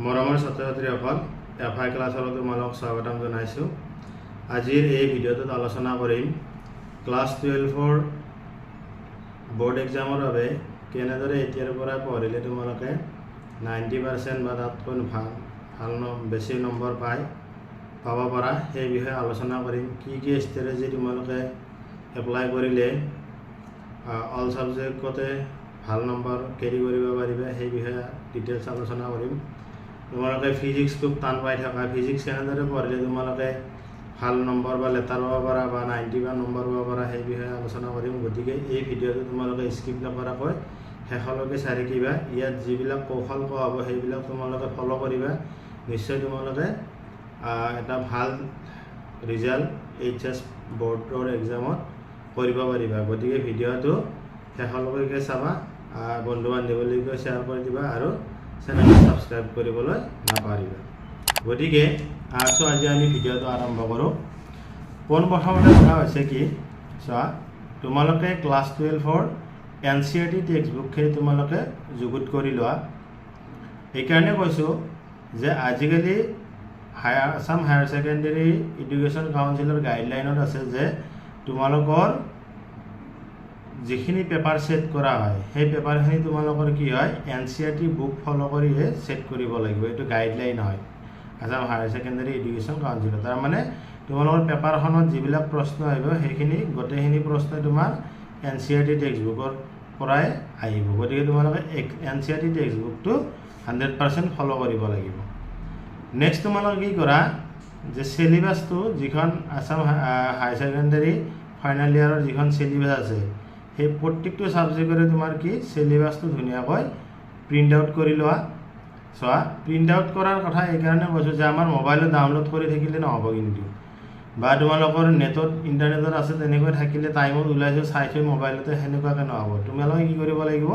মৰমৰ ছাত্ৰ ছাত্ৰীসকল এফ আই ক্লাছলৈ তোমালোকক স্বাগতম জনাইছোঁ। আজিৰ এই ভিডিঅ'টোত আলোচনা কৰিম ক্লাছ টুৱেলভৰ বৰ্ড এক্সামৰ বাবে কেনেদৰে এতিয়াৰ পৰাই পঢ়িলে তোমালোকে নাইণ্টি পাৰ্চেণ্ট বা তাতকৈ ভাল ভাল বেছি নম্বৰ পাই পাব পাৰা সেই বিষয়ে আলোচনা কৰিম। কি কি ষ্ট্ৰেটেজি তোমালোকে এপ্লাই কৰিলে অল ছাবজেক্টতে ভাল নম্বৰ কেৰি কৰিব পাৰিবা সেই বিষয়ে ডিটেইলছ আলোচনা কৰিম। তোমালোকে ফিজিক্স খুব টান পাই থকা। ফিজিক্স কেনেদৰে পঢ়িলে তোমালোকে ভালো নম্বৰ বা লেটাৰ পাব পাৰা বা নাইণ্টি বা নম্বৰ পাব পাৰা, সেই বিষয়ে আলোচনা কৰিম। গতিকে এই ভিডিঅ'টো তোমালোকে স্কিপ নকৰাকৈ শেষলৈকে চাই থাকিবা। ইয়াত যিবিলাক কৌশল কোৱা হ'ব, সেইবিলাক তোমালোকে ফ'ল' কৰিবা। নিশ্চয় তোমালোকে এটা ভালো ৰিজাল্ট এইচ এছ বৰ্ডৰ এক্সামত কৰিব পাৰিবা। গতিকে ভিডিঅ'টো শেষলৈকে চাবা। বন্ধু বান্ধৱীলৈকে শ্বেয়াৰ কৰি দিবা আৰু চেনেলটো ছাবস্ক্ৰাইব কৰিবলৈ নাপাহৰিবা গতিকে আছো আজি আমি ভিডিঅ'টো আৰম্ভ কৰোঁ। পোনপ্ৰথমতে কথা হৈছে কি, চোৱা, তোমালোকে class টুৱেলভৰ N C R T text বুকখিনি তোমালোকে যুগুত কৰি লোৱা। এইকাৰণে কৈছোঁ যে আজিকালি higher Assam higher secondary education কাউন্সিলৰ গাইডলাইনত আছে যে তোমালোকৰ যিখিনি পেপাৰ ছেট কৰা হয়, সেই পেপাৰখিনি তোমালোকৰ কি হয় এন চি আৰ টি বুক ফ'ল' কৰিহে ছেট কৰিব লাগিব। এইটো গাইডলাইন হয়। আছাম হায়াৰ ছেকেণ্ডেৰী এডুকেশ্যন কাউন্সিলৰ তাৰমানে তোমালোকৰ পেপাৰখনত যিবিলাক প্ৰশ্ন আহিব, সেইখিনি, গোটেইখিনি প্ৰশ্ন তোমাৰ এন চি আৰ টি টেক্সট বুকৰ পৰাই আহিব। গতিকে তোমালোকে N C R T text বুকটো hundred percent follow' কৰিব লাগিব। নেক্সট তোমালোকে কি কৰা, যে চিলেবাছটো যিখন আছাম হায়াৰ ছেকেণ্ডেৰী ফাইনেল ইয়াৰৰ যিখন চিলেবাছ আছে সেই প্ৰত্যেকটো ছাবজেক্টৰে তোমাৰ কি চিলেবাছটো ধুনীয়াকৈ প্ৰিণ্ট আউট কৰি লোৱা। চোৱা প্ৰিণ্ট আউট কৰাৰ কথা এইকাৰণে কৈছোঁ যে আমাৰ মোবাইলত ডাউনলোড কৰি থাকিলে নহ'ব কিন্তু। বা তোমালোকৰ নেটত ইণ্টাৰনেটত আছে তেনেকৈ থাকিলে টাইমত ওলাইছোঁ চাই থৈ মোবাইলতে সেনেকুৱাকৈ নহ'ব। তোমালোকে কি কৰিব লাগিব?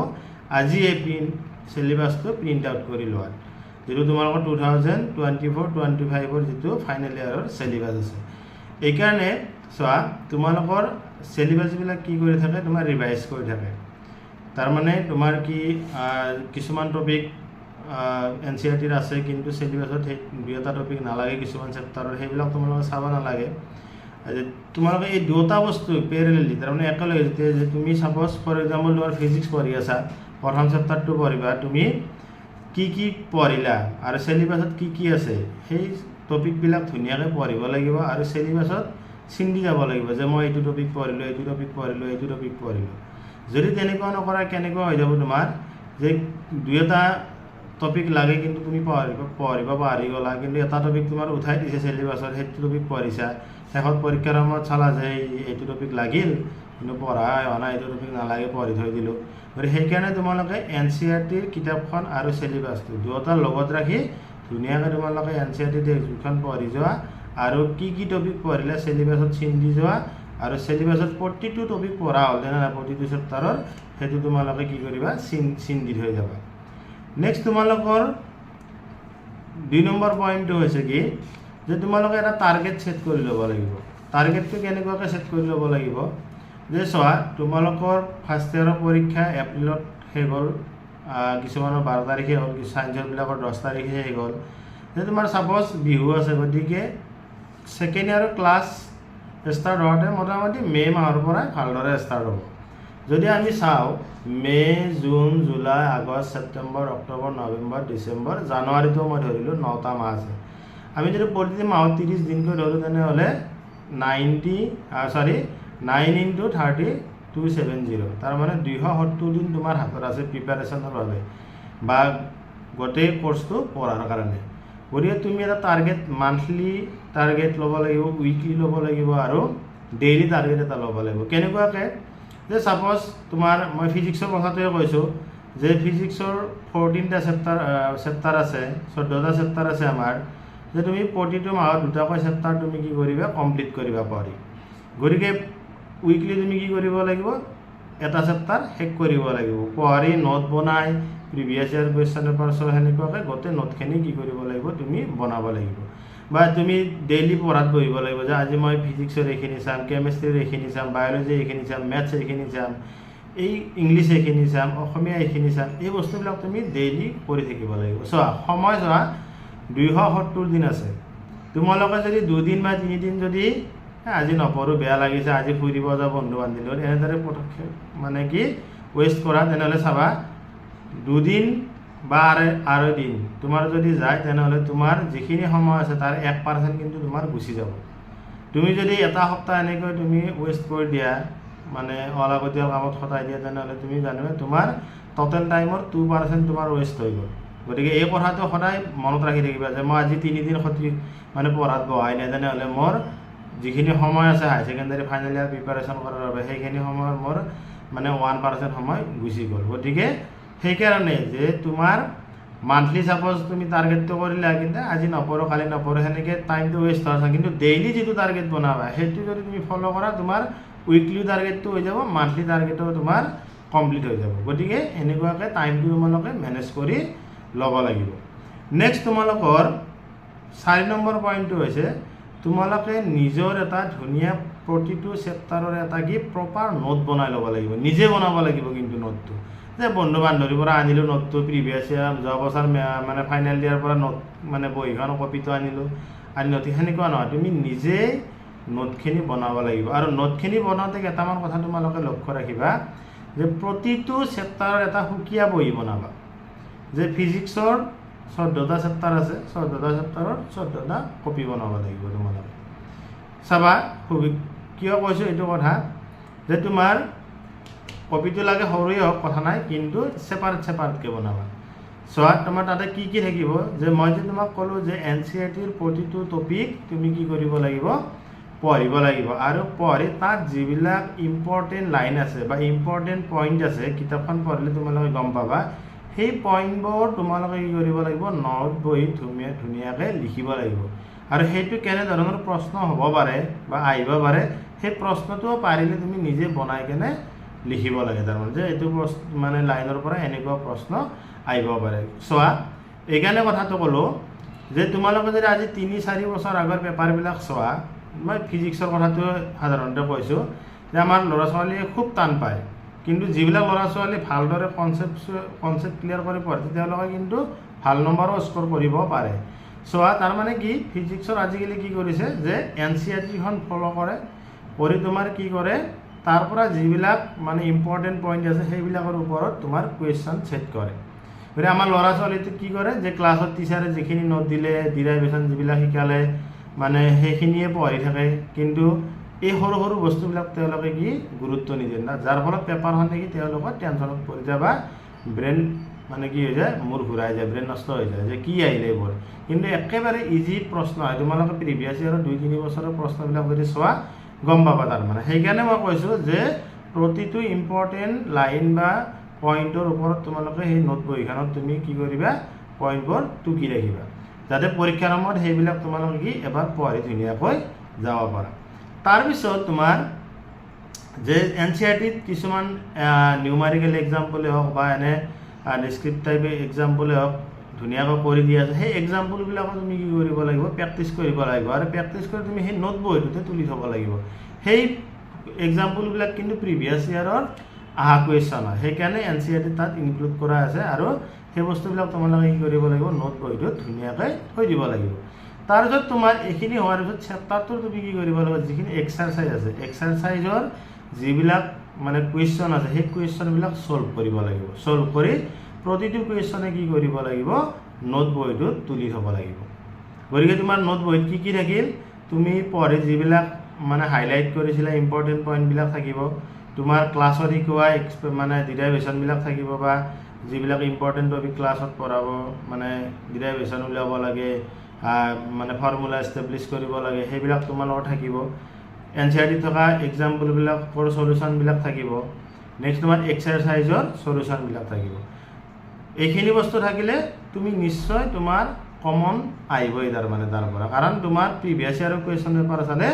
আজি এই প্ৰিণ্ট চিলেবাছটো প্ৰিণ্ট আউট কৰি লোৱা। যিটো তোমালোকৰ two thousand twenty four twenty ফাইভৰ যিটো ফাইনেল ইয়াৰৰ চিলেবাছ আছে। এইকাৰণে চোৱা, তোমালোকৰ চিলেবাছবিলাক কি কৰি থাকে? তোমাৰ ৰিভাইজ কৰি থাকে। তাৰমানে তোমাৰ কি কিছুমান টপিক এন চি আৰ টিৰ আছে, কিন্তু চিলেবাছত সেই টপিক নালাগে, কিছুমান চেপ্টাৰৰ সেইবিলাক তোমালোকে চাব নালাগে। তোমালোকে এই দুটা বস্তু পেৰেলি তাৰমানে একেলগে যেতিয়া যে তুমি ছাপ'জ ফৰ এক্সাম্পল তোমাৰ ফিজিক্স পঢ়ি আছা, প্ৰথম চেপ্টাৰটো পঢ়িবা, তুমি কি কি পঢ়িলা, আৰু চিলেবাছত কি কি আছে, সেই টপিকবিলাক ধুনীয়াকৈ পঢ়িব লাগিব, আৰু চিলেবাছত চিন্দি যাব লাগিব যে মই এইটো টপিক পঢ়িলোঁ, এইটো টপিক পঢ়িলোঁ, এইটো টপিক পঢ়িলোঁ। যদি তেনেকুৱা নকৰা, কেনেকুৱা হৈ যাব তোমাৰ? যে দুই এটা টপিক লাগে কিন্তু তুমি পঢ়িব পঢ়িব পাহৰি গ'লা কিন্তু এটা টপিক তোমাৰ উঠাই দিছে চিলেবাছত সেইটো টপিক পঢ়িছা। শেষত পৰীক্ষাৰ সময়ত চালা যে এইটো টপিক লাগিল, কিন্তু পঢ়া হোৱা নাই, এইটো টপিক নালাগে, পঢ়ি থৈ দিলোঁ। গতিকে সেইকাৰণে তোমালোকে এন চি আৰ টিৰ কিতাপখন আৰু চিলেবাছটো দুয়োটা লগত ৰাখি ধুনীয়াকৈ তোমালোকে এন চি আৰ টি টেক্সটবুকখন পঢ়ি যোৱা। আৰু কি কি টপিক পঢ়িলে চিলেবাছত চিন্দি যোৱা আৰু চিলেবাছত প্ৰতিটো টপিক পঢ়া হ'ল তেনেহ'লে প্ৰতিটো চেপ্টাৰৰ সেইটো তোমালোকে কি কৰিবা? চিন চিন দি থৈ যাবা। নেক্সট তোমালোকৰ দুই নম্বৰ পইণ্টটো হৈছে কি? যে তোমালোকে এটা টাৰ্গেট ছেট কৰি ল'ব লাগিব। টাৰ্গেটটো কেনেকুৱাকৈ ছেট কৰি ল'ব লাগিব? যে চোৱা, তোমালোকৰ ফাৰ্ষ্ট ইয়েৰৰ পৰীক্ষা এপ্ৰিলত শেষ হ'ল কিছুমানৰ বাৰ তাৰিখে হ'ল ছায়েন্সৰবিলাকৰ দহ তাৰিখে শেষ হ'ল। যে তোমাৰ ছাপ'জ বিহু আছে, গতিকে ছেকেণ্ড ইয়াৰৰ ক্লাছ ষ্টাৰ্ট হওঁতে মোটামুটি মে' মাহৰ পৰাই ভালদৰে ষ্টাৰ্ট হ'ব। যদি আমি চাওঁ, May' June, July, August, September, October, November, December, জানুৱাৰীটো মই ধৰিলোঁ নটা মাহ আছে। আমি যদি প্ৰতিটো মাহত ত্ৰিছ দিনকৈ ধৰোঁ তেনেহ'লে ninety sorry nine into thirty two seven zero' তাৰমানে দুইশ সত্তৰ দিন তোমাৰ হাতত আছে প্ৰিপাৰেশ্যনৰ বাবে বা গোটেই ক'ৰ্চটো পঢ়াৰ কাৰণে। গতিকে তুমি এটা টাৰ্গেট মান্থলি টাৰ্গেট ল'ব লাগিব উইকলি ল'ব লাগিব আৰু ডেইলি টাৰ্গেট এটা ল'ব লাগিব। কেনেকুৱাকৈ? যে ছাপ'জ তোমাৰ, মই ফিজিক্সৰ কথাটোৱে কৈছোঁ, যে ফিজিক্সৰ ফৰ্টিনটা চেপ্টাৰ চেপ্টাৰ আছে, চৈধ্যটা চেপ্টাৰ আছে আমাৰ, যে তুমি প্ৰতিটো মাহত দুটাকৈ চেপ্টাৰ তুমি কি কৰিবা কমপ্লিট কৰিবা পঢ়ি গতিকে উইকলি তুমি কি কৰিব লাগিব? এটা চেপ্টাৰ শেষ কৰিব লাগিব। পঢ়ি নোট বনাই প্ৰিভিয়াছ ইয়াৰ কুৱেশ্যন পেপাৰছৰ সেনেকুৱাকৈ গোটেই নোটখিনি কি কৰিব লাগিব তুমি বনাব লাগিব। বা তুমি ডেইলি পঢ়াত বহিব লাগিব যে আজি মই ফিজিক্সৰ এইখিনি চাম কেমেষ্ট্ৰিৰ এইখিনি চাম বায়'লজি এইখিনি চাম মেথছ এইখিনি চাম এই ইংলিছ এইখিনি চাম অসমীয়া এইখিনি চাম এই বস্তুবিলাক তুমি ডেইলি কৰি থাকিব লাগিব। চোৱা সময় চোৱা দুইশ সত্তৰ দিন আছে। তোমালোকে যদি দুদিন বা তিনিদিন যদি "এ, আজি নপঢ়োঁ বেয়া লাগিছে আজি ফুৰিব যাওঁ বন্ধু বান্ধৱীৰ লগত এনেদৰে পদক্ষেপ মানে কি ৱেষ্ট কৰা তেনেহ'লে চাবা দুদিন বা আৰু আৰু দিন। তোমাৰ যদি যায়, তেনেহ'লে তোমাৰ যিখিনি সময় আছে, তাৰ এক পাৰ্চেণ্ট কিন্তু তোমাৰ গুচি যাব। তুমি যদি এটা সপ্তাহ এনেকৈ তুমি ৱেষ্ট কৰি দিয়া মানে অলাগতিয়াল কামত খটাই দিয়া, তেনেহ'লে তুমি জানিবা তোমাৰ ট'টেল টাইমৰ টু পাৰ্চেণ্ট তোমাৰ ৱেষ্ট হৈ গ'ল। গতিকে এই কথাটো সদায় মনত ৰাখি থাকিবা যে মই আজি তিনিদিন সতি মানে পঢ়াত বহাই নাই, তেনেহ'লে মোৰ যিখিনি সময় আছে high secondary final year preparation কৰাৰ বাবে সেইখিনি সময়ৰ মোৰ মানে ওৱান পাৰ্চেণ্ট সময় গুচি গ'ল। গতিকে সেইকাৰণে যে তোমাৰ মান্থলি ছাপ'জ তুমি টাৰ্গেটটো কৰিলা, কিন্তু আজি নপঢ়ো, কালি নপঢ়ো, সেনেকৈ টাইমটো ৱেষ্ট হৈছে কিন্তু ডেইলি যিটো টাৰ্গেট বনাবা, সেইটো যদি তুমি ফ'ল' কৰা, তোমাৰ উইকলি টাৰ্গেটটো হৈ যাব মান্থলি টাৰ্গেটো তোমাৰ কমপ্লিট হৈ যাব। গতিকে এনেকুৱাকৈ টাইমটো তোমালোকে মেনেজ কৰি ল'ব লাগিব। নেক্সট তোমালোকৰ চাৰি নম্বৰ পইণ্টটো হৈছে, তোমালোকে নিজৰ এটা ধুনীয়া প্ৰতিটো চেপ্টাৰৰ এটা কি প্ৰপাৰ নোট বনাই ল'ব লাগিব। নিজে বনাব লাগিব কিন্তু নোটটো যে বন্ধু বান্ধৱীৰ পৰা আনিলোঁ নোটটো প্ৰিভিয়াছ ইয়াৰ যোৱা বছৰ মানে ফাইনেল দিয়াৰ পৰা নোট মানে বহীখন কপিটো আনিলোঁ। আনি নোট সেনেকুৱা নহয়, তুমি নিজেই নোটখিনি বনাব লাগিব। আৰু নোটখিনি বনাওঁতে কেইটামান কথা তোমালোকে লক্ষ্য ৰাখিবা, যে প্ৰতিটো চেপ্টাৰৰ এটা সুকীয়া বহী বনাবা। যে ফিজিক্সৰ চৈধ্যটা চেপ্টাৰ আছে, চৈধ্যটা চেপ্টাৰৰ চৈধ্যটা কপি বনাব লাগিব তোমালোকে। চাবা কিয় কৈছোঁ এইটো কথা? যে তোমাৰ কপিটো লাগে সৰুৱে হওক কথা নাই কিন্তু ছেপাৰেট ছেপাৰেটকৈ বনাবা। চোৱা তোমাৰ তাতে কি কি থাকিব? যে মই যে তোমাক ক'লোঁ যে এন চি আৰ টিৰ প্ৰতিটো টপিক তুমি কি কৰিব লাগিব? পঢ়িব লাগিব। আৰু পঢ়ি তাত যিবিলাক ইম্পৰ্টেণ্ট লাইন আছে বা ইম্পৰ্টেণ্ট পইণ্ট আছে কিতাপখন পঢ়িলে তোমালোকে গম পাবা। সেই পইণ্টবোৰ তোমালোকে কি কৰিব লাগিব? নোট বহি ধুনীয়া ধুনীয়াকৈ লিখিব লাগিব। আৰু সেইটো কেনেধৰণৰ প্ৰশ্ন হ'ব পাৰে বা আহিব পাৰে সেই প্ৰশ্নটো পাৰিলে তুমি নিজে বনাই কেনে লিখিব লাগে তাৰমানে যে এইটো প্ৰশ্ন মানে লাইনৰ পৰা এনেকুৱা প্ৰশ্ন আহিব পাৰে। চোৱা, এইকাৰণে কথাটো ক'লোঁ যে তোমালোকে যদি আজি তিনি, চাৰি বছৰ আগৰ পেপাৰবিলাক চোৱা, মই ফিজিক্সৰ কথাটো সাধাৰণতে কৈছোঁ যে আমাৰ ল'ৰা ছোৱালীয়ে খুব টান পায়। কিন্তু যিবিলাক ল'ৰা ছোৱালী ভালদৰে কনচেপ্ট কনচেপ্ট ক্লিয়াৰ কৰি পঢ়ে, তেওঁলোকে কিন্তু ভালো নম্বৰো স্ক'ৰ কৰিব পাৰে। চোৱা তাৰমানে কি ফিজিক্সৰ আজিকালি কি কৰিছে যে এন চি আৰ টিখন ফ'ল' কৰে, কৰি তোমাৰ কি কৰে তাৰ পৰা যিবিলাক মানে ইম্পৰ্টেণ্ট পইণ্ট আছে, সেইবিলাকৰ ওপৰত তোমাৰ কুৱেশ্যন ছেট কৰে। গতিকে আমাৰ ল'ৰা ছোৱালীটো কি কৰে যে ক্লাছত টিচাৰে যিখিনি নোট দিলে ডিৰাইভেশ্যন যিবিলাক শিকালে মানে সেইখিনিয়ে পঢ়ি থাকে। কিন্তু এই সৰু সৰু বস্তুবিলাক তেওঁলোকে কি গুৰুত্ব নিদিয়ে। না, যাৰ ফলত পেপাৰখন দেখি তেওঁলোকৰ টেনশ্যনত পৰি যায় বা ব্ৰেইন মানে কি হৈ যায়, মূৰ ঘূৰাই যায় ব্ৰেইন নষ্ট হৈ যায়, যে কি আহিলে এইবোৰ। কিন্তু একেবাৰে ইজি প্ৰশ্ন হয় তোমালোকে প্ৰিভিয়াছ ইয়াৰৰ দুই তিনি বছৰৰ প্ৰশ্নবিলাক যদি চোৱা গম পাবা তাৰমানে। সেইকাৰণে মই কৈছোঁ যে প্ৰতিটো ইম্পৰ্টেণ্ট লাইন বা পইণ্টৰ ওপৰত তোমালোকে সেই নোট বহীখনত তুমি কি কৰিবা পইণ্টবোৰ টুকি ৰাখিবা। যাতে পৰীক্ষাৰ সময়ত সেইবিলাক তোমালোকে কি এবাৰ পঢ়ি ধুনীয়াকৈ যাব পাৰা। তাৰপিছত তোমাৰ যে এন চি আৰ টিত কিছুমান নিউমাৰিকেল এক্সাম্পলে হওক বা এনে ডিছক্ৰিপ্ট টাইপ এক্সাম্পলে হওক ধুনীয়াকৈ কৰি দিয়া আছে। সেই এক্সাম্পলবিলাকো তুমি কি কৰিব লাগিব? প্ৰেক্টিচ কৰিব লাগিব। আৰু প্ৰেক্টিচ কৰি তুমি সেই নোট বহীটোতে তুলি থ'ব লাগিব। সেই এক্সাম্পলবিলাক কিন্তু প্ৰিভিয়াছ ইয়াৰৰ আহা কুৱেশ্যন হয়। সেইকাৰণে এন চি আৰ টি তাত ইনক্লুড কৰা আছে আৰু সেই বস্তুবিলাক তোমালোকে কি কৰিব লাগিব? নোট বহীটোত ধুনীয়াকৈ থৈ দিব লাগিব। তাৰপিছত তোমাৰ এইখিনি হোৱাৰ পিছত চেপ্টাৰটোৰ তুমি কি কৰিব লাগিব? যিখিনি এক্সাৰচাইজ আছে। এক্সাৰচাইজৰ যিবিলাক মানে কুৱেশ্যন আছে, সেই কুৱেশ্যনবিলাক ছল্ভ কৰিব লাগিব। ছল্ভ কৰি প্ৰতিটো কুৱেশ্যনে কি কৰিব লাগিব? নোট বহীটোত তুলি থ'ব লাগিব। গতিকে তোমাৰ নোট বহীত কি কি থাকিল? তুমি পঢ়ি যিবিলাক মানে হাইলাইট কৰিছিলা ইম্পৰ্টেণ্ট পইণ্টবিলাক থাকিব। তোমাৰ ক্লাছত শিকোৱা মানে ডিৰাইভেশ্যনবিলাক থাকিব বা যিবিলাক ইম্পৰ্টেণ্ট টপিক ক্লাছত পঢ়াব মানে ডিৰাইভেশ্যন উলিয়াব লাগে মানে ফৰ্মুলা এষ্টাব্লিছ কৰিব লাগে সেইবিলাক তোমালোকৰ থাকিব। এন চি আৰ টিত থকা এক্সাম্পলবিলাকৰ চলিউশ্যনবিলাক থাকিব। নেক্সট তোমাৰ এক্সাৰচাইজৰ চলিউশ্যনবিলাক থাকিব। এইখিনি বস্তু থাকিলে তুমি নিশ্চয় তোমাৰ কমন আহিবই তাৰমানে তাৰ পৰা। কাৰণ তোমাৰ প্ৰিভিয়াছ ইয়াৰৰ কুৱেশ্যন পেপাৰ চালে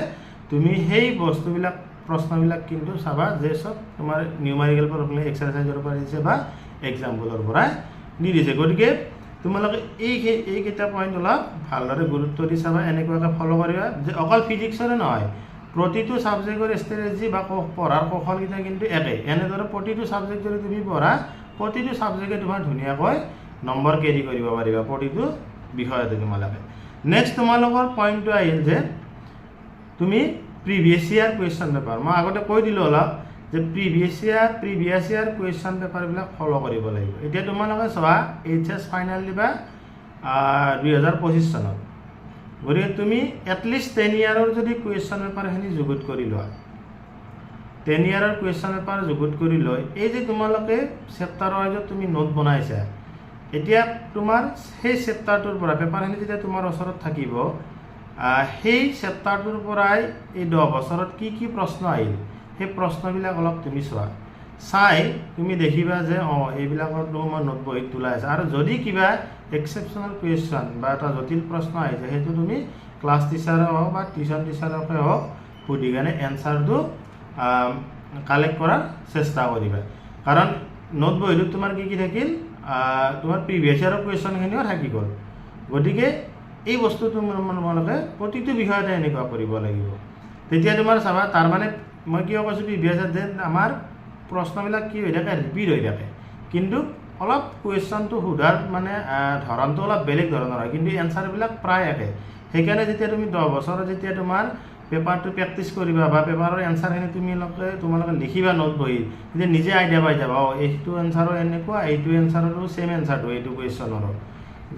তুমি সেই বস্তুবিলাক প্ৰশ্নবিলাক কিন্তু চাবা যে চব তোমাৰ নিউমাৰিকেল পৰা এক্সাৰচাইজৰ পৰা দিছে বা এক্সাম্পলৰ পৰা নিদিছে। গতিকে তোমালোকে এই এইকেইটা পইণ্ট অলপ ভালদৰে গুৰুত্ব দি চাবা এনেকুৱাকৈ ফ'ল' কৰিবা যে অকল ফিজিক্সৰে নহয় প্ৰতিটো ছাবজেক্টৰ ষ্ট্ৰেটেজি বা পঢ়াৰ কৌশলকেইটা কিন্তু একে। এনেদৰে প্ৰতিটো ছাবজেক্ট যদি তুমি পঢ়া প্ৰতিটো ছাবজেক্টে তোমাৰ ধুনীয়াকৈ নম্বৰ কেৰি কৰিব পাৰিবা, প্ৰতিটো বিষয়তে তোমালোকে। নেক্সট তোমালোকৰ পইণ্টটো আহিল যে তুমি প্ৰিভিয়াছ ইয়াৰ কুৱেশ্যন পেপাৰ মই আগতে কৈ দিলোঁ অলপ যে previous year previous year question পেপাৰবিলাক follow' কৰিব লাগিব। এতিয়া তোমালোকে চোৱা এইচ এছ ফাইনেল দিবা দুহেজাৰ পঁচিছ চনত। গতিকে তুমি এটলিষ্ট টেন ইয়াৰৰ যদি কুৱেশ্যন পেপাৰখিনি যুগুত কৰি লোৱা টেন ইয়াৰৰ কুৱেশ্যন পেপাৰ যুগুত কৰি লৈ, এই যে তোমালোকে চেপ্টাৰ ৱাইজত তুমি নোট বনাইছা, এতিয়া তোমাৰ সেই চেপ্টাৰটোৰ পৰা পেপাৰখিনি যেতিয়া তোমাৰ ওচৰত থাকিব সেই চেপ্টাৰটোৰ পৰাই এই দহ বছৰত কি কি প্ৰশ্ন আহিল, সেই প্ৰশ্নবিলাক অলপ তুমি চোৱা। চাই তুমি দেখিবা যে, অঁ এইবিলাকতো মই নোট বহীত তোলা আছে। আৰু যদি কিবা এক্সেপশ্যনেল কুৱেশ্যন বা এটা জটিল প্ৰশ্ন আহিছে সেইটো তুমি ক্লাছ টিচাৰে হওক বা টিউশ্যন টিচাৰকে হওক সুধি কেনে এনচাৰটো কালেক্ট কৰাৰ চেষ্টা কৰিবা। কাৰণ নোট বহীটোত তোমাৰ কি কি থাকিল? তোমাৰ প্ৰিভিয়াছ ইয়াৰৰ কুৱেশ্যনখিনিও থাকি গ'ল। গতিকে এই বস্তুটো তোমালোকে প্ৰতিটো বিষয়তে এনেকুৱা কৰিব লাগিব। তেতিয়া তোমাৰ চাবা তাৰমানে মই কিয় কৈছোঁ প্ৰিভিয়াছ যে আমাৰ প্ৰশ্নবিলাক কি হৈ থাকে ৰিপিট হৈ থাকে। কিন্তু অলপ কুৱেশ্যনটো সোধাৰ মানে ধৰণটো অলপ বেলেগ ধৰণৰ হয়। কিন্তু এনচাৰবিলাক প্ৰায় একে। সেইকাৰণে যেতিয়া তুমি দহ বছৰত যেতিয়া তোমাৰ পেপাৰটো প্ৰেক্টিচ কৰিবা বা পেপাৰৰ এনচাৰখিনি তোমালোকে তোমালোকে লিখিবা নোট বহি তেতিয়া নিজে আইডিয়া পাই যাবা, অঁ, এইটো এনচাৰো এনেকুৱা, এইটো এনচাৰৰো ছেম এনচাৰটো এইটো কুৱেশ্যনৰো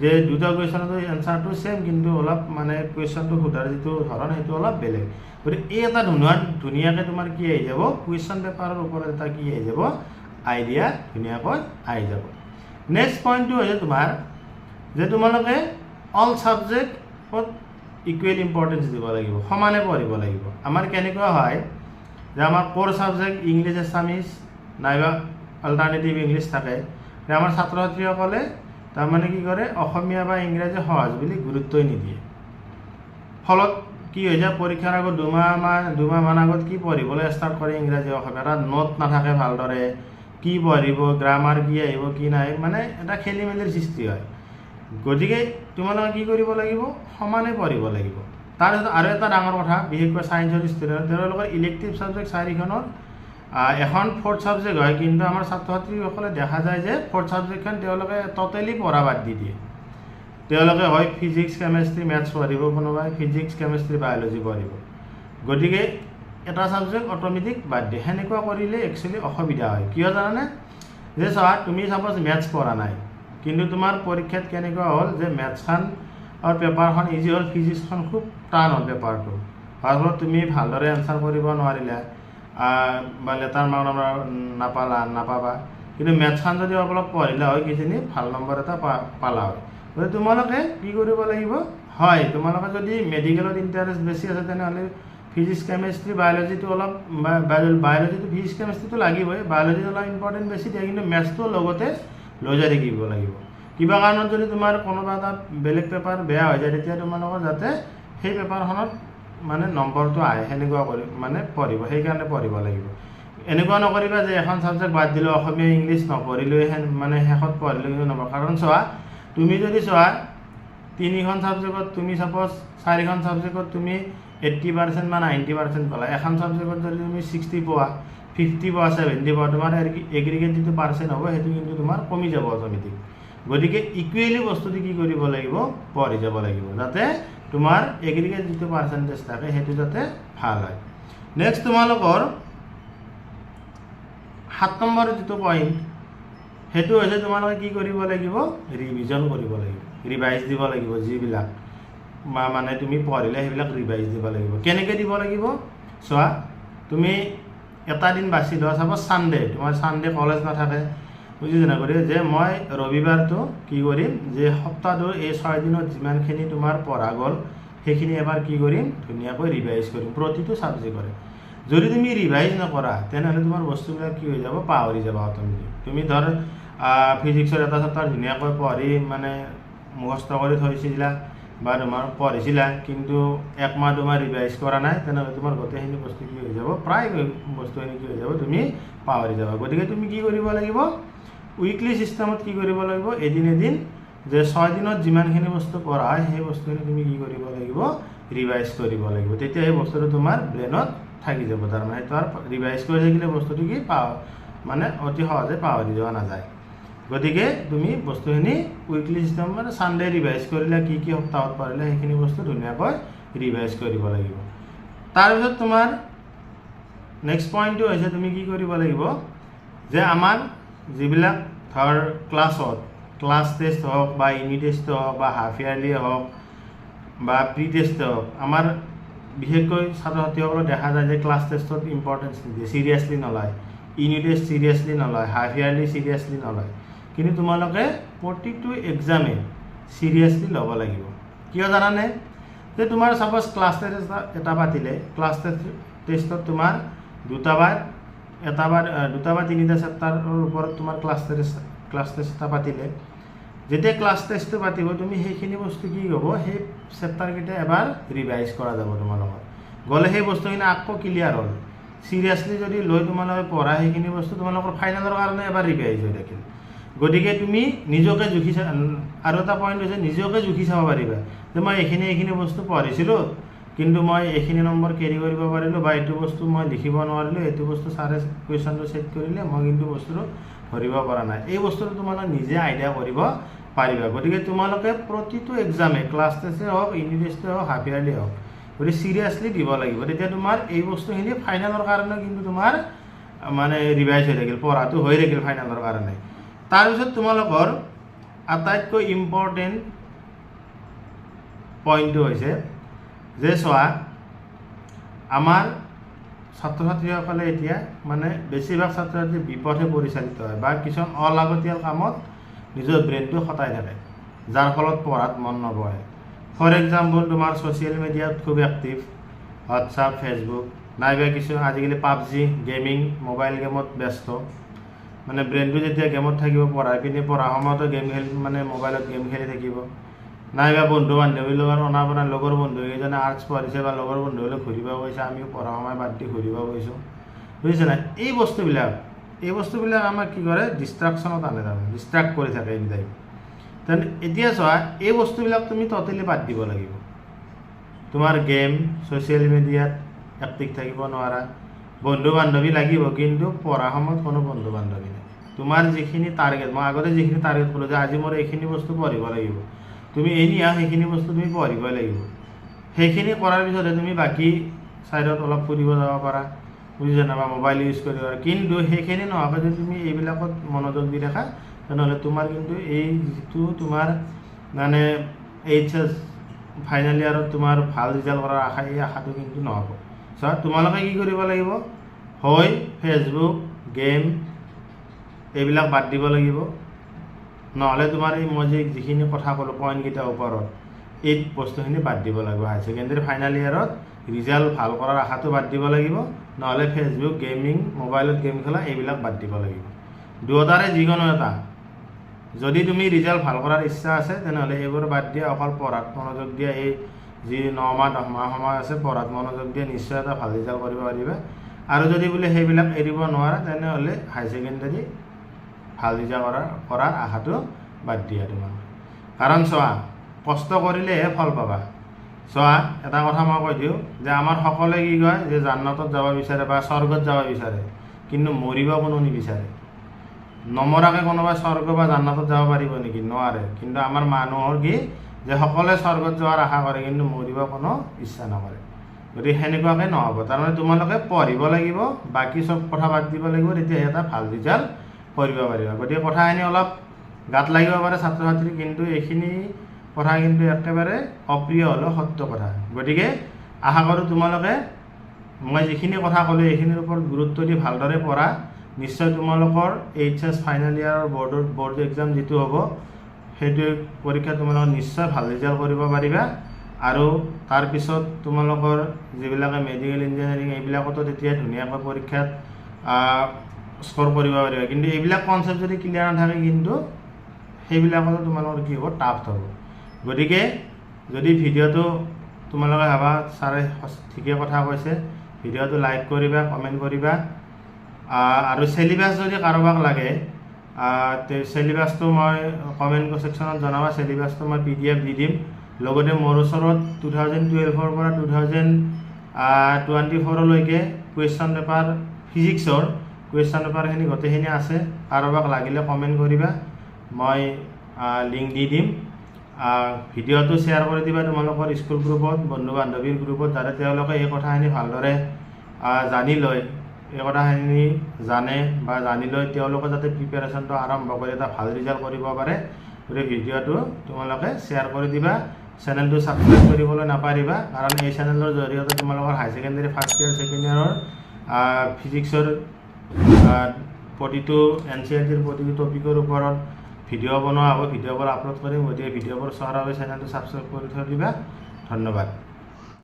যে দুটা কুৱেশ্যনতো এনচাৰটো ছেম কিন্তু অলপ মানে কুৱেশ্যনটো সোধাৰ যিটো ধৰণ, সেইটো অলপ বেলেগ। গতিকে এই এটা ধুনীয়া ধুনীয়াকৈ তোমাৰ কি আহি যাব কুৱেশ্যন পেপাৰৰ ওপৰত এটা কি আহি যাব আইডিয়া ধুনীয়াকৈ আহি যাব। নেক্সট পইণ্টটো হৈছে তোমাৰ, যে তোমালোকে অল ছাবজেক্টত ইকুৱেল ইম্পৰ্টেঞ্চ দিব লাগিব সমানে পঢ়িব লাগিব। আমাৰ কেনেকুৱা হয় যে আমাৰ ক'ৰ ছাবজেক্ট ইংলিছ এছামিছ নাইবা অল্টাৰনেটিভ ইংলিছ থাকে। আমাৰ ছাত্ৰ ছাত্ৰীসকলে তাৰমানে কি কৰে অসমীয়া বা ইংৰাজী সহজ বুলি গুৰুত্বই নিদিয়ে। ফলত কি হৈ যায় পৰীক্ষাৰ আগত দুমাহ মান দুমাহ মান আগত কি পঢ়িবলৈ ষ্টাৰ্ট কৰে ইংৰাজী অসমীয়া। তাত নোট নাথাকে ভালদৰে কি পঢ়িব গ্ৰামাৰ কি আহিব কি নাহিব মানে এটা খেলি মেলিৰ সৃষ্টি হয়। গতিকে তোমালোকে কি কৰিব লাগিব? সমানে পঢ়িব লাগিব। তাৰপিছত আৰু এটা ডাঙৰ কথা, বিশেষকৈ ছায়েন্সৰ ষ্টুডেণ্ট তেওঁলোকৰ ইলেক্টিভ ছাবজেক্ট চাৰিখনত এখন ফ'ৰ্থ ছাবজেক্ট হয়, কিন্তু আমাৰ ছাত্ৰ ছাত্ৰীসকলে দেখা যায় যে ফ'ৰ্থ ছাবজেক্টখন তেওঁলোকে ট'টেলি পঢ়া বাদ দি দিয়ে। তেওঁলোকে হয় ফিজিক্স কেমেষ্ট্ৰি মেথছ পঢ়িব, কোনোবাই ফিজিক্স কেমেষ্ট্ৰি বায়'লজি পঢ়িব। গতিকে এটা ছাবজেক্ট অট'মেটিক বাদ দিয়ে। সেনেকুৱা কৰিলে একচুৱেলি অসুবিধা হয়। কিয় জানানে? যে চোৱা, তুমি চাপ'জ মেথছ পঢ়া নাই। কিন্তু তোমাৰ পৰীক্ষাত কেনেকুৱা হ'ল যে মেথছখন আৰু পেপাৰখন ইজি হ'ল ফিজিক্সখন খুব টান হ'ল পেপাৰটো। হোৱাৰ ফলত তুমি ভালদৰে এনচাৰ কৰিব নোৱাৰিলা বা লেটাৰ মাৰ্ক নম্বৰ নাপালা নাপাবা। কিন্তু মেথছখন যদি অলপ পঢ়িলা হয় কিজানি ভাল নম্বৰ এটা পা- পালা হয়। গতিকে তোমালোকে কি কৰিব লাগিব? হয় তোমালোকে যদি মেডিকেলত ইণ্টাৰেষ্ট বেছি আছে তেনেহ'লে ফিজিক্স কেমেষ্ট্ৰি বায়'লজিটো অলপ বায়'লজিটো ফিজিক্স কেমেষ্ট্ৰিটো লাগিবই। বায়'লজিটো অলপ ইম্পৰ্টেণ্ট বেছি দিয়ে কিন্তু মেথছটো লগতে লৈ যাই থাকিব লাগিব? কিবা কাৰণত যদি তোমাৰ কোনোবা এটা বেলেগ পেপাৰ বেয়া হৈ যায় তেতিয়া তোমালোকৰ যাতে সেই পেপাৰখনত মানে নম্বৰটো আহে সেনেকুৱা কৰি মানে পঢ়িব সেইকাৰণে পঢ়িব লাগিব। এনেকুৱা নকৰিবা যে এখন ছাবজেক্ট বাদ দিলোঁ অসমীয়া ইংলিছ নপঢ়িলোঁ মানে শেষত পঢ়িলোঁ কিন্তু নম্বৰ কাৰণ চোৱা তুমি যদি চোৱা তিনিখন ছাবজেক্টত তুমি চাপ'জ চাৰিখন ছাবজেক্টত তুমি এইট্টি পাৰ্চেণ্ট বা নাইণ্টি পাৰ্চেণ্ট পালা। এখন ছাবজেক্টত যদি তুমি ছিক্সটি পোৱা ফিফটি পোৱা ছেভেণ্টি পোৱা তোমাৰ এগ্ৰিগেট যিটো পাৰ্চেণ্ট হ'ব, সেইটো কিন্তু তোমাৰ কমি যাব অট'মেটিক। গতিকে ইকুৱেলি বস্তুটো কি কৰিব লাগিব? পঢ়ি যাব লাগিব, যাতে তোমাৰ এগ্ৰিগেট যিটো পাৰ্চেণ্টেজ থাকে, সেইটো যাতে ভালো হয়। নেক্সট তোমালোকৰ সাত নম্বৰ যিটো পইণ্ট সেইটো হৈছে তোমালোকে কি কৰিব লাগিব? ৰিভিজন কৰিব লাগিব ৰিভাইজ দিব লাগিব যিবিলাক। বা মানে তুমি পঢ়িলে সেইবিলাক ৰিভাইজ দিব লাগিব। কেনেকৈ দিব লাগিব? চোৱা, তুমি এটা দিন বাছি লোৱা চাপ'জ ছানডে তোমাৰ ছানডে কলেজ নাথাকে। বুজিছে না গতিকে যে মই ৰবিবাৰটো কি কৰিম? যে সপ্তাহটোৰ এই ছয় দিনত যিমানখিনি তোমাৰ পঢ়া গ'ল, সেইখিনি এবাৰ কি কৰিম? ধুনীয়াকৈ ৰিভাইজ কৰিম। প্ৰতিটো ছাবজেক্টৰে যদি তুমি ৰিভাইজ নকৰা, তেনেহ'লে তোমাৰ বস্তুবিলাক কি হৈ যাব? পাহৰি যাবা অট'মেটিক তুমি ধৰ ফিজিক্সৰ এটা চেপ্টাৰ ধুনীয়াকৈ পঢ়ি মানে মুখস্থ কৰি থৈছিলা। বা তোমাৰ পঢ়িছিলা কিন্তু একমাহ দুমাহ ৰিভাইজ কৰা নাই তেনেহ'লে তোমাৰ গোটেইখিনি বস্তু কি হৈ যাব? প্ৰায় বস্তুখিনি কি হৈ যাব? তুমি পাহৰি যাবা। গতিকে তুমি কি কৰিব লাগিব? উইকলি ছিষ্টেমত কি কৰিব লাগিব? এদিন এদিন যে ছয় দিনত যিমানখিনি বস্তু পঢ়া হয় সেই বস্তুখিনি তুমি কি কৰিব লাগিব? ৰিভাইজ কৰিব লাগিব। তেতিয়া সেই বস্তুটো তোমাৰ ব্ৰেইনত থাকি যাব। তাৰমানে সেইটো আৰু ৰিভাইজ কৰি থাকিলে বস্তুটো কি পাওঁ মানে অতি সহজে পাহৰি যোৱা নাযায়। গতিকে তুমি বস্তুখিনি উইকলি চিষ্টেম মানে ছানডে ৰিভাইজ কৰিলে, কি কি সপ্তাহত পাৰিলে, সেইখিনি বস্তু ধুনীয়াকৈ ৰিভাইজ কৰিব লাগিব। তাৰপিছত তোমাৰ নেক্সট পইণ্টটো হৈছে তুমি কি কৰিব লাগিব, যে আমাৰ যিবিলাক ধৰ ক্লাছত ক্লাছ টেষ্ট হওক বা ইউনিট টেষ্ট হওক বা হাফ ইয়াৰলি হওক বা প্ৰি টেষ্ট হওক, আমাৰ বিশেষকৈ ছাত্ৰ ছাত্ৰীসকলক দেখা যায় যে ক্লাছ টেষ্টত ইম্পৰ্টেঞ্চ নিদিয়ে চিৰিয়াছলি নলয়। ইউনিট টেষ্ট চিৰিয়াছলি নলয় হাফ ইয়াৰলি চিৰিয়াছলি নলয়। কিন্তু তোমালোকে প্ৰতিটো এক্সামে চিৰিয়াছলি ল'ব লাগিব। কিয় জানানে? যে তোমাৰ ছাপ'জ ক্লাছ টেষ্ট এটা পাতিলে ক্লাছ টেষ্ট টেষ্টত তোমাৰ দুটা বা এটা বা দুটা বা তিনিটা চেপ্টাৰৰ ওপৰত তোমাৰ ক্লাছ টেষ্ট ক্লাছ টেষ্ট এটা পাতিলে, যেতিয়া ক্লাছ টেষ্টটো পাতিব, তুমি সেইখিনি বস্তু কি হ'ব? সেই চেপ্টাৰকেইটা এবাৰ ৰিভাইজ কৰা যাব তোমালোকৰ গ'লে সেই বস্তুখিনি আকৌ ক্লিয়াৰ হ'ল। চিৰিয়াছলি যদি লৈ তোমালোকে পঢ়া সেইখিনি বস্তু তোমালোকৰ ফাইনেলৰ কাৰণে এবাৰ ৰিভাইজ হৈ থাকিল। গতিকে তুমি নিজকে জুখি চা আৰু এটা পইণ্ট হৈছে নিজকে জুখি চাব পাৰিবা। যে মই এইখিনি এইখিনি বস্তু পঢ়িছিলোঁ কিন্তু মই এইখিনি নম্বৰ কেৰি কৰিব পাৰিলোঁ বা এইটো বস্তু মই লিখিব নোৱাৰিলোঁ, এইটো বস্তু ছাৰে কুৱেশ্যনটো চেক কৰিলে মই কিন্তু বস্তুটো ধৰিব পৰা নাই। এই বস্তুটো তোমালোকে নিজে আইডিয়া কৰিব পাৰিবা। গতিকে তোমালোকে প্ৰতিটো এক্সামে ক্লাছ টেষ্টে হওক ইউনিট টেষ্টে হওক হাফ ইয়াৰলি হওক, গতিকে চিৰিয়াছলি দিব লাগিব। তেতিয়া তোমাৰ এই বস্তুখিনি ফাইনেলৰ কাৰণে কিন্তু তোমাৰ মানে ৰিভাইজ হৈ থাকিল, পঢ়াটো হৈ থাকিল ফাইনেলৰ কাৰণে। তাৰপিছত তোমালোকৰ আটাইতকৈ ইম্পৰ্টেণ্ট পইণ্টটো হৈছে যে চোৱা, আমাৰ ছাত্ৰ ছাত্ৰীসকলে এতিয়া মানে বেছিভাগ ছাত্ৰ ছাত্ৰী বিপথে পৰিচালিত হয় বা কিছুমান অলাগতিয়াল কামত নিজৰ ব্ৰেইনটো খটাই থাকে, যাৰ ফলত পঢ়াত মন নবহে। ফৰ এক্সাম্পল তোমাৰ ছ'চিয়েল মিডিয়াত খুব এক্টিভ হোৱাটছআপ ফেচবুক নাইবা কিছু আজিকালি পাবজি গেমিং মোবাইল গেমত ব্যস্ত। মানে ব্ৰেইনটো যেতিয়া গেমত থাকিব পঢ়াই পিনে পঢ়া সময়তো গেম খেলি মানে মোবাইলত গেম খেলি থাকিব। নাইবা বন্ধু বান্ধৱীৰ লগত অনা বনা, লগৰ বন্ধুকেইজনে আৰ্টছ পঢ়িছে বা লগৰ বন্ধুবিলাক ঘূৰিব গৈছে, আমিও পঢ়া সময় বাদ দি ঘূৰিব গৈছোঁ। বুজিছে নাই? এই বস্তুবিলাক এই বস্তুবিলাক আমাক কি কৰে? ডিষ্ট্ৰাকশ্যনত আনে তাৰমানে ডিষ্ট্ৰাক্ট কৰি থাকে এনি টাইম তেন এতিয়া চোৱা, এই বস্তুবিলাক তুমি ট'টেলি বাদ দিব লাগিব। তোমাৰ গেম ছ'চিয়েল মিডিয়াত এক্টিভ থাকিব নোৱাৰা। বন্ধু বান্ধৱী লাগিব কিন্তু পঢ়া সময়ত কোনো বন্ধু বান্ধৱী নাই। তোমাৰ যিখিনি টাৰ্গেট মই আগতে যিখিনি টাৰ্গেট ক'লোঁ যে আজি মোৰ এইখিনি বস্তু পঢ়িব লাগিব। তুমি এনি আহ সেইখিনি বস্তু তুমি পঢ়িবই লাগিব। সেইখিনি কৰাৰ পিছতে তুমি বাকী ছাইডত অলপ ফুৰিব যাব পাৰা। বুজিছা না বা মোবাইল ইউজ কৰিব পাৰা। কিন্তু সেইখিনি নোহোৱাকৈ যদি তুমি এইবিলাকত মনোযোগ দি থাকা তেনেহ'লে তোমাৰ কিন্তু এই যিটো তোমাৰ মানে এইচ এছ ফাইনেল ইয়াৰত তোমাৰ ভাল ৰিজাল্ট কৰাৰ আশা এই আশাটো কিন্তু নহ'ব। চোৱা তোমালোকে কি কৰিব লাগিব? হয় ফেচবুক, গেম, এইবিলাক বাদ দিব লাগিব। নহ'লে তোমাৰ এই মই যে যিখিনি কথা ক'লোঁ পইণ্টকেইটাৰ ওপৰত, এই বস্তুখিনি বাদ দিব লাগিব। হায়াৰ ছেকেণ্ডেৰী ফাইনেল ইয়াৰত ৰিজাল্ট ভালো কৰাৰ আশাটো বাদ দিব লাগিব। নহ'লে ফেচবুক গেমিং মোবাইলত গেম খেলা, এইবিলাক বাদ দিব লাগিব। দুয়োটাৰে যিকোনো এটা। যদি তুমি ৰিজাল্ট ভালো কৰাৰ ইচ্ছা আছে, তেনেহ'লে এইবোৰ বাদ দিয়া। অকল পঢ়াত মনোযোগ দিয়া, এই যি ন মাহ, দহ মাহ সময় আছে পঢ়াত মনোযোগ দিয়া, নিশ্চয় এটা ভালো ৰিজাল্ট কৰিব পাৰিবা। আৰু যদি বোলে সেইবিলাক এৰিব নোৱাৰা, তেনেহ'লে হায়াৰ ছেকেণ্ডেৰী ভালো ৰিজাল্ট কৰাৰ কৰাৰ আশাটো বাদ দিয়া তোমাৰ। কাৰণ চোৱা, কষ্ট কৰিলেহে ফল পাবা। চোৱা, এটা কথা মই কৈ দিওঁ, যে আমাৰ সকলোৱে কি কয়, যে জান্নাতত যাব বিচাৰে বা স্বৰ্গত যাব বিচাৰে, কিন্তু মৰিব কোনো নিবিচাৰে। নমৰাকৈ কোনোবাই স্বৰ্গ বা জান্নাতত যাব পাৰিব নেকি? নোৱাৰে। কিন্তু আমাৰ মানুহৰ কি যে সকলোৱে স্বৰ্গত যোৱাৰ আশা কৰে কিন্তু মৰিব কোনো ইচ্ছা নকৰে। গতিকে সেনেকুৱাকৈ নহ'ব। তাৰমানে তোমালোকে পঢ়িব লাগিব বাকী চব কথা বাদ দিব লাগিব তেতিয়া এটা ভাল ৰিজাল্ট কৰিব পাৰিবা। গতিকে কথাখিনি অলপ গাত লাগিব পাৰে ছাত্ৰ ছাত্ৰী কিন্তু এইখিনি কথা কিন্তু একেবাৰে অপ্ৰিয় হ'লেও সত্য কথা। গতিকে আশা কৰোঁ তোমালোকে মই যিখিনি কথা ক'লোঁ এইখিনিৰ ওপৰত গুৰুত্ব দি ভালদৰে পঢ়া। নিশ্চয় তোমালোকৰ এইচ এছ ফাইনেল ইয়াৰৰ বৰ্ডৰ বৰ্ড এক্সাম যিটো হ'ব সেইটো পৰীক্ষা তোমালোকে নিশ্চয় ভালো ৰিজাল্ট কৰিব পাৰিবা। আৰু তাৰপিছত তোমালোকৰ যিবিলাকে মেডিকেল ইঞ্জিনিয়াৰিং এইবিলাকতো তেতিয়া ধুনীয়াকৈ পৰীক্ষাত স্ক'ৰ কৰিব পাৰিবা। কিন্তু এইবিলাক কনচেপ্ট যদি ক্লিয়াৰ নাথাকে কিন্তু সেইবিলাকতো তোমালোকৰ কি হ'ব টাফ হ'ব। গতিকে যদি ভিডিঅ'টো তোমালোকে ভাবা, ছাৰে ঠিকে কথা কৈছে ভিডিঅ'টো লাইক কৰিবা কমেণ্ট কৰিবা। আৰু চেলিবাছ যদি কাৰোবাক লাগে চেলিবাছটো মই কমেণ্ট ছেকশ্যনত জনাবা চেলিবাছটো মই পি ডি এফ দি দিম। লগতে মোৰ ওচৰত টু থাউজেণ্ড টুৱেলভৰ পৰা টু থাউজেণ্ড টুৱেণ্টি ফ'ৰলৈকে কুৱেশ্যন পেপাৰ ফিজিক্সৰ কুৱেশ্যন পেপাৰখিনি গোটেইখিনি আছে। কাৰোবাক লাগিলে কমেণ্ট কৰিবা। মই লিংক দি দিম। ভিডিঅ'টো শ্বেয়াৰ কৰি দিবা তোমালোকৰ স্কুল গ্ৰুপত বন্ধু বান্ধৱীৰ গ্ৰুপত যাতে তেওঁলোকে এই কথাখিনি ভালদৰে জানি লয়। এই কথাখিনি জানে বা জানি লৈ তেওঁলোকে যাতে প্ৰিপেৰেশ্যনটো আৰম্ভ কৰি এটা ভালো ৰিজাল্ট কৰিব পাৰে, গতিকে ভিডিঅ'টো তোমালোকে শ্বেয়াৰ কৰি দিবা চেনেলটো ছাবস্ক্ৰাইব কৰিবলৈ নাপাহৰিবা, কাৰণ এই চেনেলৰ জৰিয়তে তোমালোকৰ high secondary first year second ইয়াৰৰ ফিজিক্সৰ প্ৰতিটো এন চি আৰ টিৰ প্ৰতিটো টপিকৰ ওপৰত ভিডিঅ' বনোৱা হ'ব, ভিডিঅ'বোৰ আপলোড কৰিম, গতিকে ভিডিঅ'বোৰ চোৱাৰ বাবে চেনেলটো ছাবস্ক্ৰাইব কৰি থৈ দিবা। ধন্যবাদ।